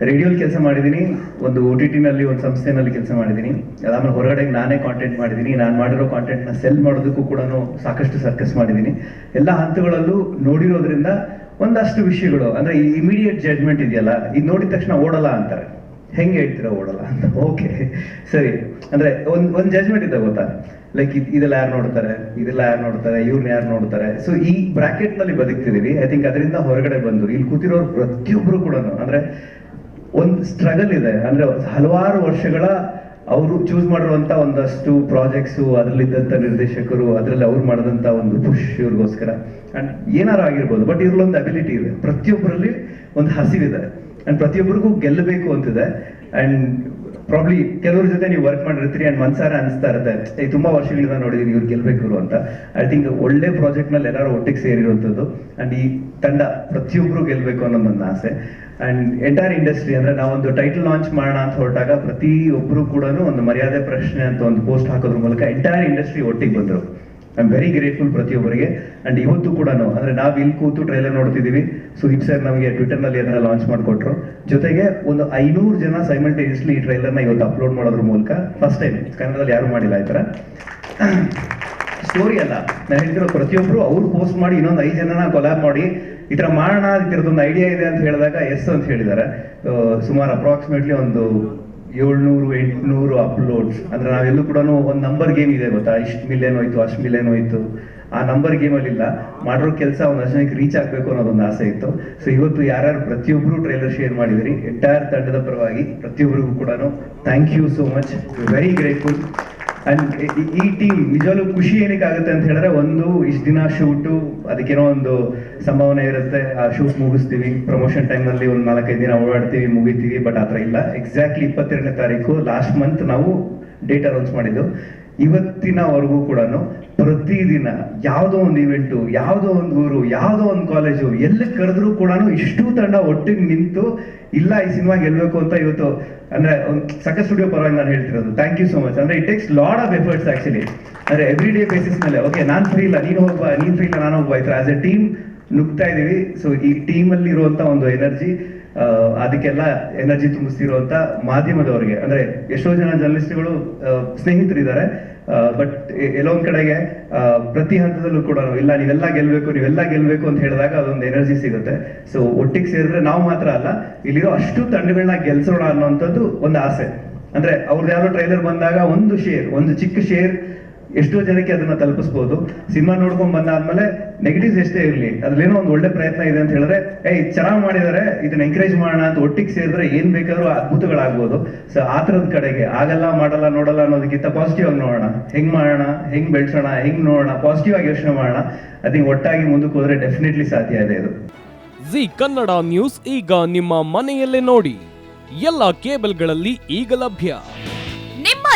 ರೇಡಿಯೋಲಿ ಕೆಲಸ ಮಾಡಿದ್ದೀನಿ ಒಂದು ಒ ಟಿ ಟಿನಲ್ಲಿ ಒಂದು ಸಂಸ್ಥೆನಲ್ಲಿ ಕೆಲಸ ಮಾಡಿದ್ದೀನಿ ಅದಾದ್ಮೇಲೆ ಹೊರಗಡೆ ನಾನೇ ಕಾಂಟೆಂಟ್ ಮಾಡಿದ್ದೀನಿ ನಾನು ಮಾಡಿರೋ ಕಾಂಟೆಂಟ್ನ ಸೆಲ್ ಮಾಡೋದಕ್ಕೂ ಕೂಡ ಸಾಕಷ್ಟು ಸರ್ಕಸ್ ಮಾಡಿದ್ದೀನಿ ಎಲ್ಲ ಹಂತಗಳಲ್ಲೂ ನೋಡಿರೋದ್ರಿಂದ ಒಂದಷ್ಟು ವಿಷಯಗಳು, ಅಂದ್ರೆ ಈ ಇಮಿಡಿಯೇಟ್ ಜಡ್ಜ್ಮೆಂಟ್ ಇದೆಯಲ್ಲ, ಇದು ನೋಡಿದ ತಕ್ಷಣ ಓಡಲ್ಲ ಅಂತಾರೆ. ಹೆಂಗೆ ಹೇಳ್ತೀರಾ ಓಡಲ್ಲ ಅಂತ? ಓಕೆ ಸರಿ. ಅಂದ್ರೆ ಒಂದು ಒಂದು ಜಜ್ಮೆಂಟ್ ಇದೆ ಗೊತ್ತಾ? ಲೈಕ್ ಇದೆಲ್ಲ ಯಾರು ನೋಡ್ತಾರೆ? ಇದೆಲ್ಲ ಯಾರು ನೋಡ್ತಾರೆ? ಇವ್ರನ್ನ ಯಾರು ನೋಡ್ತಾರೆ? ಸೊ ಈ ಬ್ರಾಕೆಟ್ನಲ್ಲಿ ಬದುಕ್ತಿದೀವಿ. ಐ ಥಿಂಕ್ ಅದರಿಂದ ಹೊರಗಡೆ ಬಂದು, ಇಲ್ಲಿ ಕೂತಿರೋರು ಪ್ರತಿಯೊಬ್ರು ಕೂಡ ಅಂದ್ರೆ ಒಂದು ಸ್ಟ್ರಗಲ್ ಇದೆ. ಅಂದ್ರೆ ಹಲವಾರು ವರ್ಷಗಳ ಅವರು ಚೂಸ್ ಮಾಡಿರುವಂತ ಒಂದಷ್ಟು ಪ್ರಾಜೆಕ್ಟ್ಸ್ ಅದರಲ್ಲಿದ್ದಂತ ನಿರ್ದೇಶಕರು, ಅದರಲ್ಲಿ ಅವ್ರು ಮಾಡಿದಂತ ಒಂದು ಪುಷ್ ಇವ್ರಿಗೋಸ್ಕರ. ಅಂಡ್ ಏನಾರು ಆಗಿರ್ಬೋದು ಬಟ್ ಇದ್ರಲ್ಲೊಂದು ಅಬಿಲಿಟಿ ಇದೆ. ಪ್ರತಿಯೊಬ್ಬರಲ್ಲಿ ಒಂದು ಹಸಿವಿದೆ. ಅಂಡ್ ಪ್ರತಿಯೊಬ್ಬರಿಗೂ ಗೆಲ್ಲಬೇಕು ಅಂತಿದೆ. ಅಂಡ್ ಪ್ರಾಬ್ಲಿ ಕೆಲವ್ರ ಜೊತೆ ನೀವು ವರ್ಕ್ ಮಾಡಿರ್ತೀರಿ ಅಂಡ್ ಮನ್ಸಾರ ಅನಿಸ್ತಾ ಇರುತ್ತೆ. ತುಂಬಾ ವರ್ಷಗಳಿಂದ ನೋಡಿದೀನಿ ಇವ್ರು ಗೆಲ್ಬೇಕು ಅಂತ. ಐ ಥಿಂಕ್ ಒಳ್ಳೆ ಪ್ರಾಜೆಕ್ಟ್ನಲ್ಲಿ ಎಲ್ಲರೂ ಒಟ್ಟಿಗೆ ಸೇರಿರುವಂಥದ್ದು ಅಂಡ್ ಈ ತಂಡ ಪ್ರತಿಯೊಬ್ರು ಗೆಲ್ಬೇಕು ಅನ್ನೋ ನನ್ನ ಆಸೆ. ಅಂಡ್ ಎಂಟೈರ್ ಇಂಡಸ್ಟ್ರಿ ಅಂದ್ರೆ ನಾವೊಂದು ಟೈಟಲ್ ಲಾಂಚ್ ಮಾಡೋಣ ಅಂತ ಹೊರಟಾಗ ಪ್ರತಿಯೊಬ್ರು ಕೂಡ ಒಂದು ಮರ್ಯಾದೆ ಪ್ರಶ್ನೆ ಅಂತ ಒಂದು ಪೋಸ್ಟ್ ಹಾಕೋದ್ರ ಮೂಲಕ ಎಂಟೈರ್ ಇಂಡಸ್ಟ್ರಿ ಒಟ್ಟಿಗೆ ಬಂದರು. ಐ ಆಮ್ ವೆರಿ ಗ್ರೇಟ್ಫುಲ್ ಪ್ರತಿಯೊಬ್ಬರಿಗೆ. ಅಂಡ್ ಇವತ್ತು ಕೂಡ ಅಂದ್ರೆ ನಾವು ಇಲ್ಲಿ ಕೂತು ಟ್ರೈಲರ್ ನೋಡ್ತಿದೀವಿ. ಸುದೀಪ್ ಸರ್ ನಮಗೆ ಟ್ವಿಟರ್ನಲ್ಲಿ ಅದನ್ನ ಲಾಂಚ್ ಮಾಡಿಕೊಟ್ರು. ಜೊತೆಗೆ ಒಂದು ಐನೂರು ಜನ ಸೈಮಲ್ಟೇನಿಯಸ್ಲಿ ಈ ಟ್ರೈಲರ್ನ ಇವತ್ತು ಅಪ್ಲೋಡ್ ಮಾಡೋದ್ರ ಮೂಲಕ ಫಸ್ಟ್ ಟೈಮ್ ಕನ್ನಡದಲ್ಲಿ ಯಾರು ಮಾಡಿಲ್ಲ ಈ ತರ. ಸ್ಟೋರಿ ಅಲ್ಲ. ನಾನು ಹೇಳ್ತಿರೋ ಪ್ರತಿಯೊಬ್ಬರು ಅವ್ರು ಪೋಸ್ಟ್ ಮಾಡಿ ಇನ್ನೊಂದು ಐದು ಜನನ ಕೊಲಾಬ್ ಮಾಡಿ ಈ ತರ ಮಾಡೋಣ ಒಂದು ಐಡಿಯಾ ಇದೆ ಅಂತ ಹೇಳಿದಾಗ ಎಸ್ ಅಂತ ಹೇಳಿದ್ದಾರೆ. ಸುಮಾರು ಅಪ್ರಾಕ್ಸಿಮೇಟ್ಲಿ ಒಂದು ಏಳ್ನೂರು, ಎಂಟ್ನೂರು ಅಪ್ಲೋಡ್ಸ್ ಅಂದ್ರೆ ನಾವೆಲ್ಲೂ ಕೂಡ ಒಂದು ನಂಬರ್ ಗೇಮ್ ಇದೆ ಗೊತ್ತಾ? ಇಷ್ಟು ಮಿಲಿಯನ್ ಹೋಯ್ತು, ಅಷ್ಟು ಮಿಲಿಯನ್ ಹೋಯ್ತು. ಆ ನಂಬರ್ ಗೇಮ್ ಅಲ್ಲಿ ಇಲ್ಲ ಮಾಡಿರೋ ಕೆಲಸ ಒಂದಷ್ಟು ಜನಕ್ಕೆ ರೀಚ್ ಆಗ್ಬೇಕು ಅನ್ನೋದೊಂದು ಆಸೆ ಇತ್ತು. ಸೊ ಇವತ್ತು ಯಾರ್ಯಾರು ಪ್ರತಿಯೊಬ್ರು ಟ್ರೈಲರ್ ಶೇರ್ ಮಾಡಿದಿರಿ ಎಂಟೈರ್ ತಂಡದ ಪರವಾಗಿ ಪ್ರತಿಯೊಬ್ಬರಿಗೂ ಕೂಡ thank you so much very grateful and ಈ ಟೀಮ್ ನಿಜವಾಗ್ಲೂ ಖುಷಿ ಏನಕ್ಕೆ ಆಗುತ್ತೆ ಅಂತ ಹೇಳಿದ್ರೆ ಒಂದು, ಇಷ್ಟು ದಿನ ಶೂಟು ಅದಕ್ಕೇನೋ ಒಂದು ಸಂಭಾವನೆ ಇರುತ್ತೆ. ಆ ಶೂಟ್ ಮುಗಿಸ್ತೀವಿ. ಪ್ರಮೋಷನ್ ಟೈಮ್ನಲ್ಲಿ ಒಂದು ನಾಲ್ಕೈದು ದಿನ ಓಡಾಡ್ತೀವಿ, ಮುಗಿತೀವಿ ಬಟ್ ಆ ಥರ ಇಲ್ಲ. ಎಕ್ಸಾಕ್ಟ್ಲಿ ಇಪ್ಪತ್ತೆರಡನೇ ತಾರೀಕು ಲಾಸ್ಟ್ ಮಂತ್ ನಾವು ಡೇಟ್ ಅನೌನ್ಸ್ ಮಾಡಿದ್ದು. ಇವತ್ತಿನವರೆಗೂ ಕೂಡ ಪ್ರತಿದಿನ ಯಾವುದೋ ಒಂದು ಇವೆಂಟು ಯಾವುದೋ ಒಂದು ಊರು, ಯಾವುದೋ ಒಂದು ಕಾಲೇಜು ಎಲ್ಲಿ ಕರೆದ್ರೂ ಕೂಡ ಇಷ್ಟು ತಂಡ ಒಟ್ಟಿಗೆ ನಿಂತು, ಇಲ್ಲ ಈ ಸಿನಿಮಾ ಗೆಲ್ಬೇಕು ಅಂತ ಇವತ್ತು, ಅಂದ್ರೆ ಸಕ್ಕ ಸ್ಟುಡಿಯೋ ಪರವಾಗಿ ನಾನು ಹೇಳ್ತಿರೋದು. ಥ್ಯಾಂಕ್ ಯು ಸೋ ಮಚ್ ಅಂದ್ರೆ it takes load of efforts actually ಅಂದ್ರೆ ಎವ್ರಿ ಡೇ ಬೇಸಿಸ್ ಮೇಲೆ. ಓಕೆ ನಾನು ಫ್ರೀ ಇಲ್ಲ, ನೀನು ಹೋಗ್ಬಾ, ನೀನು ಫ್ರೀ ಇಲ್ಲ, ನಾನು ಹೋಗ್ಬಾ ಆಸ್ ಎ ಟೀಮ್ ನುಗ್ತಾ ಇದೀವಿ. ಸೊ ಈ ಟೀಮ್ ಅಲ್ಲಿ ಇರುವಂತ ಒಂದು ಎನರ್ಜಿ ಅದಕ್ಕೆಲ್ಲ ಎನರ್ಜಿ ತುಂಬಿಸ್ತಿರುವಂತ ಮಾಧ್ಯಮದವರಿಗೆ, ಅಂದ್ರೆ ಎಷ್ಟೋ ಜನ ಜರ್ನಲಿಸ್ಟ್ಗಳು ಸ್ನೇಹಿತರಿದ್ದಾರೆ. ಬಟ್ ಎಲ್ಲೊಂದ್ ಕಡೆಗೆ ಪ್ರತಿ ಹಂತದಲ್ಲೂ ಕೂಡ ಇಲ್ಲ, ನೀವೆಲ್ಲ ಗೆಲ್ಬೇಕು ನೀವೆಲ್ಲ ಗೆಲ್ಬೇಕು ಅಂತ ಹೇಳಿದಾಗ ಅದೊಂದು ಎನರ್ಜಿ ಸಿಗುತ್ತೆ. ಸೊ ಒಟ್ಟಿಗೆ ಸೇರಿದ್ರೆ ನಾವು ಮಾತ್ರ ಅಲ್ಲ, ಇಲ್ಲಿರೋ ಅಷ್ಟು ತಂಡಗಳನ್ನ ಗೆಲ್ಸೋಣ ಅನ್ನೋಂಥದ್ದು ಒಂದು ಆಸೆ. ಅಂದ್ರೆ ಅವ್ರದ್ದು ಯಾವ್ದೋ ಟ್ರೈಲರ್ ಬಂದಾಗ ಒಂದು ಶೇರ್ ಒಂದು ಚಿಕ್ಕ ಶೇರ್ ಎಷ್ಟೋ ಜನಕ್ಕೆ ಅದನ್ನ ತಲುಪಿಸ್ಬೋದು. ಸಿನಿಮಾ ನೋಡ್ಕೊಂಡ್ ಬಂದಾದ್ಮೇಲೆ ನೆಗೆಟಿವ್ಸ್ ಎಷ್ಟೇ ಇರಲಿ, ಅದ್ರಲ್ಲೇನೋ ಒಂದು ಒಳ್ಳೆ ಪ್ರಯತ್ನ ಇದೆ ಅಂತ ಹೇಳಿದ್ರೆ, ಏಯ್ ಚೆನ್ನಾಗಿ ಮಾಡಿದ್ದಾರೆ ಇದನ್ನ ಎಂಕರೇಜ್ ಮಾಡೋಣ ಅಂತ ಒಟ್ಟಿಗೆ ಸೇರಿದ್ರೆ ಏನ್ ಬೇಕಾದ್ರೂ ಅದ್ಭುತಗಳಾಗ್ಬೋದು. ಸೊ ಆ ಥರದ ಕಡೆಗೆ ಆಗಲ್ಲ, ಮಾಡಲ್ಲ, ನೋಡಲ್ಲ ಅನ್ನೋದಕ್ಕಿಂತ ಪಾಸಿಟಿವ್ ಆಗಿ ನೋಡೋಣ. ಹೆಂಗ್ ಮಾಡೋಣ, ಹೆಂಗ್ ಬೆಳ್ಸೋಣ, ಹೆಂಗ್ ನೋಡೋಣ ಪಾಸಿಟಿವ್ ಆಗಿ ಯೋಚನೆ ಮಾಡೋಣ. ಅದಕ್ಕೆ ಒಟ್ಟಾಗಿ ಮುಂದಕ್ಕೆ ಹೋದ್ರೆ ಡೆಫಿನೆಟ್ಲಿ ಸಾಧ್ಯ ಇದೆ ಇದು. ಜಿ ಕನ್ನಡ ನ್ಯೂಸ್ ಈಗ ನಿಮ್ಮ ಮನೆಯಲ್ಲೇ ನೋಡಿ. ಎಲ್ಲ ಕೇಬಲ್ಗಳಲ್ಲಿ ಈಗ ಲಭ್ಯ.